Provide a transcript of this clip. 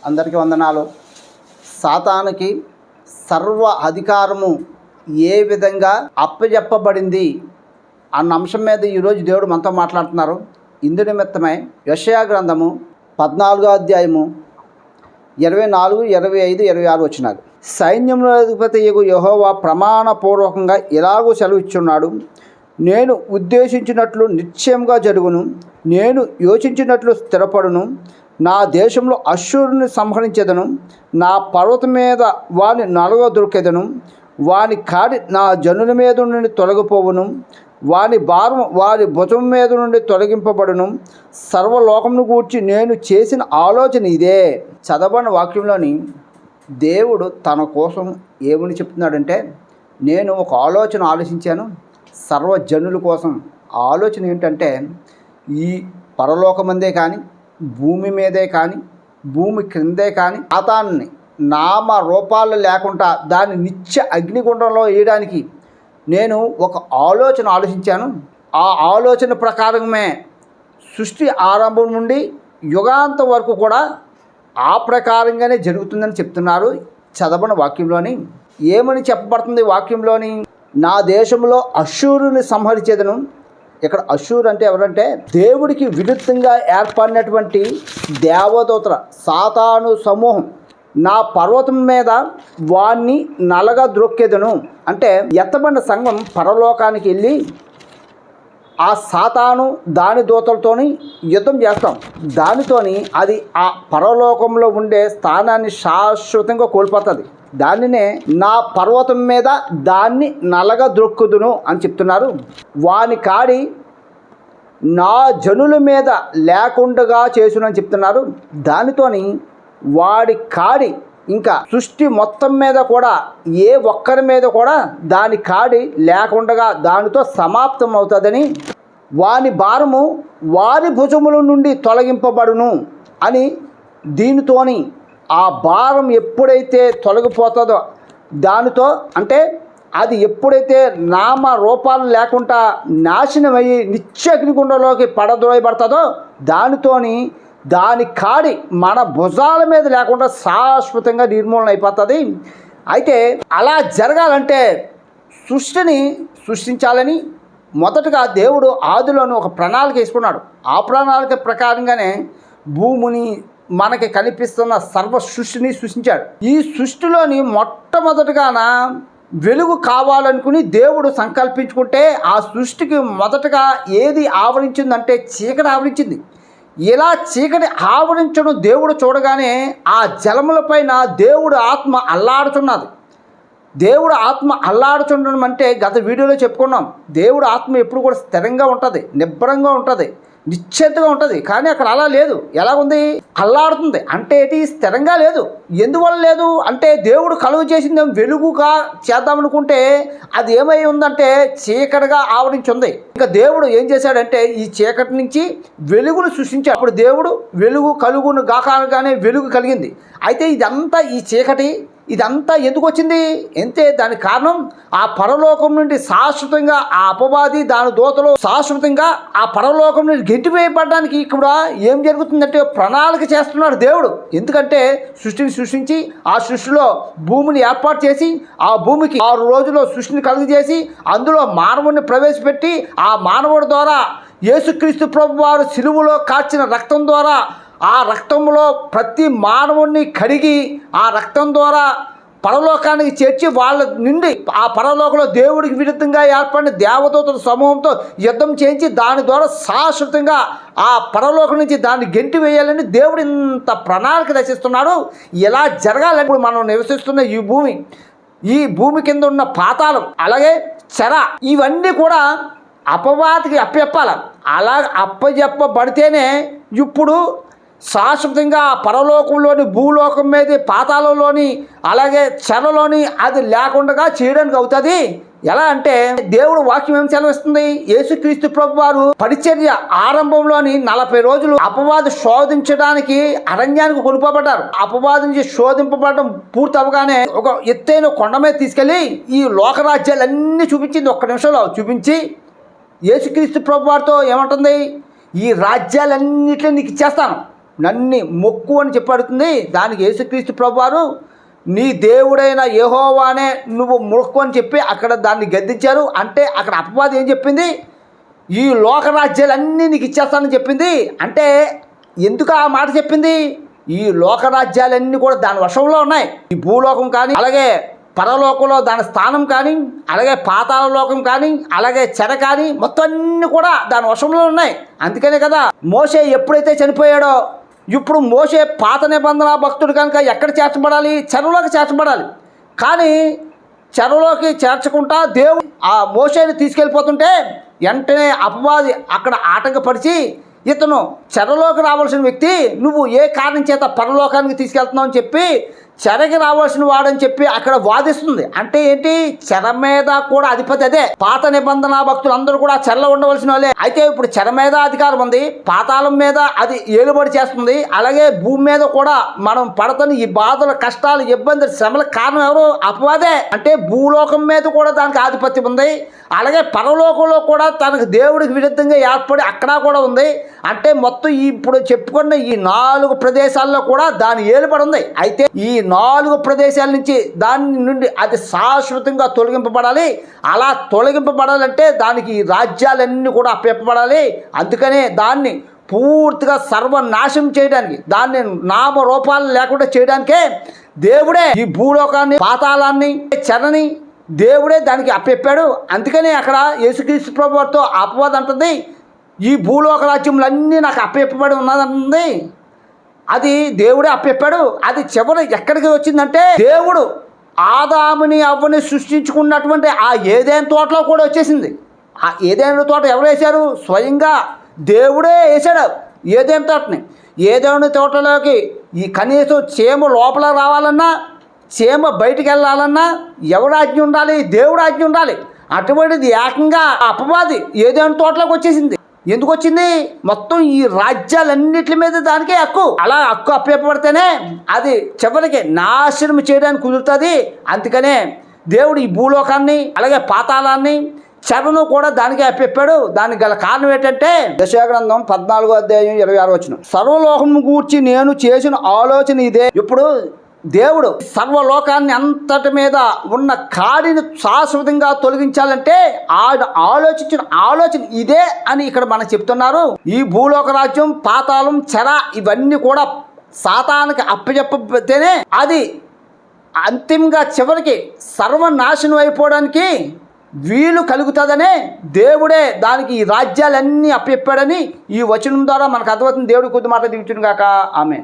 అందరికీ వందనాలు. సాతానికి సర్వ అధికారము ఏ విధంగా అప్పజెప్పబడింది అన్న అంశం మీద ఈరోజు దేవుడు మనతో మాట్లాడుతున్నారు. ఇందు నిమిత్తమై యషయా గ్రంథము పద్నాలుగో అధ్యాయము ఇరవై నాలుగు ఇరవై ఐదు ఇరవై ఆరు వచ్చినారు. సైన్యంలో అధిపతి యగు యహోవా ప్రమాణపూర్వకంగా ఇలాగూ సెలవిచ్చున్నాడు. నేను ఉద్దేశించినట్లు నిశ్చయంగా జరుగును. నేను యోచించినట్లు స్థిరపడును. నా దేశంలో అశ్వరుని సంహరించేదను నా పర్వతం మీద వాని నలుగ దొరికేదను వాని కాడి నా జనుల మీద నుండి తొలగిపోవును వాని భారం వారి భుజం మీద నుండి తొలగింపబడును. సర్వలోకమును గూర్చి నేను చేసిన ఆలోచన ఇదే. చదవని వాక్యంలోని దేవుడు తన కోసం ఏమని చెప్తున్నాడంటే నేను ఒక ఆలోచన ఆలోచించాను. సర్వజనుల కోసం ఆలోచన ఏంటంటే ఈ పరలోకమందే కానీ భూమి మీదే కానీ భూమి క్రిందే కానీ సాతాన్ని నామ రూపాలు లేకుండా దాన్ని నిత్య అగ్నిగుండంలో వేయడానికి నేను ఒక ఆలోచన ఆలోచించాను. ఆ ఆలోచన ప్రకారమే సృష్టి ఆరంభం నుండి యుగాంతం వరకు కూడా ఆ ప్రకారంగానే జరుగుతుందని చెప్తున్నారు చదవని వాక్యంలోని. ఏమని చెప్పబడుతుంది వాక్యంలోని? నా దేశంలో అశూరుని సంహరించేదను. ఇక్కడ అశూర్ అంటే ఎవరంటే దేవుడికి విరుద్ధంగా ఏర్పడినటువంటి దేవదూతల సాతాను సమూహం. నా పర్వతం మీద వాణ్ణి నలగా ద్రొక్కెదను. అంటే ఎత్తబడిన సంఘం పరలోకానికి వెళ్ళి ఆ సాతాను దాని దూతలతోని యుద్ధం చేస్తాం. దానితోని అది ఆ పరలోకంలో ఉండే స్థానాన్ని శాశ్వతంగా కోల్పోతుంది. దానినే నా పర్వతం మీద దాన్ని నలగ దొక్కుదును అని చెప్తున్నారు. వాని కాడి నా జనుల మీద లేకుండగా చేసునని చెప్తున్నారు. దానితోని వాడి కాడి ఇంకా సృష్టి మొత్తం మీద కూడా ఏ ఒక్కరి మీద కూడా దాని కాడి లేకుండగా దానితో సమాప్తం అవుతుందని వాని భారము వారి భుజముల నుండి తొలగింపబడును అని దీనితోని ఆ భారం ఎప్పుడైతే తొలగిపోతుందో దానితో అంటే అది ఎప్పుడైతే నామ రూపాలు లేకుండా నాశనమయ్యి నిత్య అగ్నిగుండంలోకి పడద్రోయబడుతుందో దానితోని దాని కాడి మన భుజాల మీద లేకుండా శాశ్వతంగా నిర్మూలన అయిపోతుంది. అయితే అలా జరగాలంటే సృష్టిని సృష్టించాలని మొదటగా దేవుడు ఆదిలోని ఒక ప్రణాళిక వేసుకున్నాడు. ఆ ప్రణాళిక ప్రకారంగానే భూమిని మనకి కనిపిస్తున్న సర్వ సృష్టిని సృష్టించాడు. ఈ సృష్టిలోని మొట్టమొదటిగాన వెలుగు కావాలనుకుని దేవుడు సంకల్పించుకుంటే ఆ సృష్టికి మొదటగా ఏది ఆవరించిందంటే చీకటి ఆవరించింది. ఇలా చీకటి ఆవరించడం దేవుడు చూడగానే ఆ జలములపైన దేవుడు ఆత్మ అల్లాడుతున్నది. దేవుడు ఆత్మ అల్లాడుతుండడం అంటే గత వీడియోలో చెప్పుకున్నాం. దేవుడు ఆత్మ ఎప్పుడు కూడా స్థిరంగా ఉంటుంది నిబ్బరంగా ఉంటుంది. నిశ్చేతగా ఉంటుంది. కానీ అక్కడ అలా లేదు. ఎలా ఉంది? అల్లాడుతుంది. అంటే ఏంటి? స్థిరంగా లేదు. ఎందువల్ల లేదు? అంటే దేవుడు కలుగు చేసింది వెలుగుగా చేద్దామనుకుంటే అది ఏమై ఉందంటే చీకటిగా ఆవరించి ఉంది ఇంకా దేవుడు ఏం చేశాడంటే ఈ చీకటి నుంచి వెలుగును సృష్టించాడు. అప్పుడు దేవుడు వెలుగు కలుగును గాకాగానే వెలుగు కలిగింది. అయితే ఇదంతా ఈ చీకటి ఇదంతా ఎందుకు వచ్చింది? ఎంతే దానికి కారణం? ఆ పరలోకం నుండి శాశ్వతంగా ఆ అపవాది దాని దోతలో శాశ్వతంగా ఆ పరలోకం నుండి గెట్టివేయబడడానికి ఇక్కడ ఏం జరుగుతుందంటే ప్రణాళిక చేస్తున్నాడు దేవుడు. ఎందుకంటే సృష్టిని సృష్టించి ఆ సృష్టిలో భూమిని ఏర్పాటు చేసి ఆ భూమికి ఆరు రోజుల్లో సృష్టిని కలుగజేసి అందులో మానవుడిని ప్రవేశపెట్టి ఆ మానవుడి ద్వారా యేసుక్రీస్తు ప్రభు వారు సిలువలో కాచిన రక్తం ద్వారా ఆ రక్తంలో ప్రతి మానవుణ్ణి కడిగి ఆ రక్తం ద్వారా పరలోకానికి చేర్చి వాళ్ళ నుండి ఆ పరలోకంలో దేవుడికి విరుద్ధంగా ఏర్పడిన దేవదూతల సమూహంతో యుద్ధం చేయించి దాని ద్వారా శాశ్వతంగా ఆ పరలోకం నుంచి దాన్ని గెంటి వేయాలని దేవుడు ఇంత ప్రణాళిక రచిస్తున్నాడు. ఇలా జరగాలని ఇప్పుడు మనం నివసిస్తున్న ఈ భూమి ఈ భూమి కింద ఉన్న పాతాళం అలాగే చెర ఇవన్నీ కూడా అపవాదికి అప్పచెప్పాలి అలా అప్పచెప్పబడితేనే ఇప్పుడు శాశ్వతంగా పరలోకంలోని భూలోకం మీద పాతాలలోని అలాగే చెరలోని అది లేకుండా చేయడానికి అవుతుంది. ఎలా అంటే దేవుడు వాక్యం ఏం సెలవిస్తుంది? యేసుక్రీస్తు ప్రభు వారు పరిచర్య ఆరంభంలోని నలభై రోజులు అపవాది శోధించడానికి అరణ్యానికి కొనుకోబడ్డారు అపవాది నుంచి శోధింపబడడం పూర్తి అవగానే ఒక ఎత్తైన కొండ మీద తీసుకెళ్ళి ఈ లోకరాజ్యాలన్నీ చూపించింది. ఒక్క నిమిషంలో చూపించి యేసుక్రీస్తు ప్రభు వారితో ఏమంటుంది? ఈ రాజ్యాలన్నిటిని నీకు ఇచ్చేస్తాను. నన్ని మొక్కు అని చెప్పడుతుంది దానికి యేసుక్రీస్తు ప్రభువారు నీ దేవుడైన యహోవానే నువ్వు మొక్కు అని చెప్పి అక్కడ దాన్ని గద్దించారు. అంటే అక్కడ అపవాదం ఏం చెప్పింది? ఈ లోకరాజ్యాలన్నీ నీకు ఇచ్చేస్తానని చెప్పింది. అంటే ఎందుకు ఆ మాట చెప్పింది? ఈ లోకరాజ్యాలన్నీ కూడా దాని వశంలో ఉన్నాయి. ఈ భూలోకం కానీ అలాగే పరలోకంలో దాని స్థానం కానీ అలాగే పాతాల లోకం కానీ అలాగే చెర కానీ మొత్తం అన్నీ కూడా దాని వశంలో ఉన్నాయి. అందుకనే కదా మోసే ఎప్పుడైతే చనిపోయాడో ఇప్పుడు మోసే పాత నిబంధన భక్తుడు కనుక ఎక్కడ చేర్చబడాలి? చెరలోకి చేర్చబడాలి. కానీ చెరలోకి చేర్చకుండా దేవుడు ఆ మోసేని తీసుకెళ్ళిపోతుంటే వెంటనే అపవాది అక్కడ ఆటంకపరిచి ఇతను చెరలోకి రావాల్సిన వ్యక్తి నువ్వు ఏ కారణం చేత పరలోకానికి తీసుకెళ్తున్నావు? అని చెప్పి చెరకి రావాల్సిన వాడని చెప్పి అక్కడ వాదిస్తుంది. అంటే ఏంటి? చెర మీద కూడా అధిపతి అదే. పాత నిబంధన భక్తులు అందరూ కూడా చెరలో ఉండవలసిన వాళ్ళే. అయితే ఇప్పుడు చెర మీద అధికారం ఉంది. పాతాళం మీద అది ఏలుబడి చేస్తుంది. అలాగే భూమి మీద కూడా మనం పడతని ఈ బాధలు కష్టాలు ఇబ్బందులు శ్రమలకు కారణం ఎవరు? అపవాదే. అంటే భూలోకం మీద కూడా దానికి ఆధిపత్యం ఉంది. అలాగే పరలోకంలో కూడా తనకు దేవుడికి విరుద్ధంగా ఏర్పడి అక్కడ కూడా ఉంది. అంటే మొత్తం ఇప్పుడు చెప్పుకున్న ఈ నాలుగు ప్రదేశాల్లో కూడా దాని ఏలుబడి ఉంది. అయితే ఈ నాలుగు ప్రదేశాల నుంచి దాని నుండి అది శాశ్వతంగా తొలగింపబడాలి. అలా తొలగింపబడాలంటే దానికి ఈ రాజ్యాలన్నీ కూడా అప్పచెప్పబడాలి. అందుకనే దాన్ని పూర్తిగా సర్వనాశం చేయడానికి దాన్ని నామరూపాలు లేకుండా చేయడానికే దేవుడే ఈ భూలోకాన్ని పాతాళాన్ని చెరని దేవుడే దానికి అప్పెప్పాడు అందుకనే అక్కడ యేసుక్రీస్తు ప్రభు అపవాదం అంటుంది. ఈ భూలోక రాజ్యములన్నీ నాకు అప్పెప్పబడి ఉన్నదంటుంది. అది దేవుడే అప్పెప్పాడు అది చివరి ఎక్కడికి వచ్చిందంటే దేవుడు ఆదాముని అవ్వని సృష్టించుకున్నటువంటి ఆ ఏదైనా తోటలో కూడా వచ్చేసింది. ఆ ఏదైనా తోట ఎవరు వేశారు? స్వయంగా దేవుడే వేశాడు ఏదైనా తోటని. ఏదైనా తోటలోకి ఈ కనీసం చీమ లోపల రావాలన్నా చీమ బయటికి వెళ్ళాలన్నా ఎవరు ఆజ్ఞ ఉండాలి? దేవుడు ఆజ్ఞ ఉండాలి. అటువంటిది ఏకంగా అపవాది ఏదైనా తోటలోకి వచ్చేసింది. ఎందుకు వచ్చింది మొత్తం ఈ రాజ్యాలన్నిటి మీద దానికే హక్కు. అలా హక్కు అప్పచెప్పబడితేనే అది చివరికి నాశనం చేయడానికి కుదురుతుంది. అందుకనే దేవుడు ఈ భూలోకాన్ని అలాగే పాతాళాన్ని చెరను కూడా దానికే అప్పెప్పాడు దానికి గల కారణం ఏంటంటే దశాగ్రంథం పద్నాలుగో అధ్యాయం ఇరవై ఆరు వచ్చిన సర్వలోకము గూర్చి నేను చేసిన ఆలోచన ఇదే. ఇప్పుడు దేవుడు సర్వలోకాన్ని అంతటి మీద ఉన్న కాడిని శాశ్వతంగా తొలగించాలంటే ఆయన ఆలోచించిన ఆలోచన ఇదే అని ఇక్కడ మనకు చెప్తున్నారు. ఈ భూలోక రాజ్యం పాతాళం చెర ఇవన్నీ కూడా సాతానికి అప్పచెప్పతేనే అది అంతిమంగా చివరికి సర్వనాశనం అయిపోవడానికి వీలు కలుగుతుందనే దేవుడే దానికి ఈ రాజ్యాలన్నీ అప్పచెప్పాడని ఈ వచనం ద్వారా మనకు అర్థమవుతుంది. దేవుడు కొద్ది మాట దిగుతుంది కాక ఆమె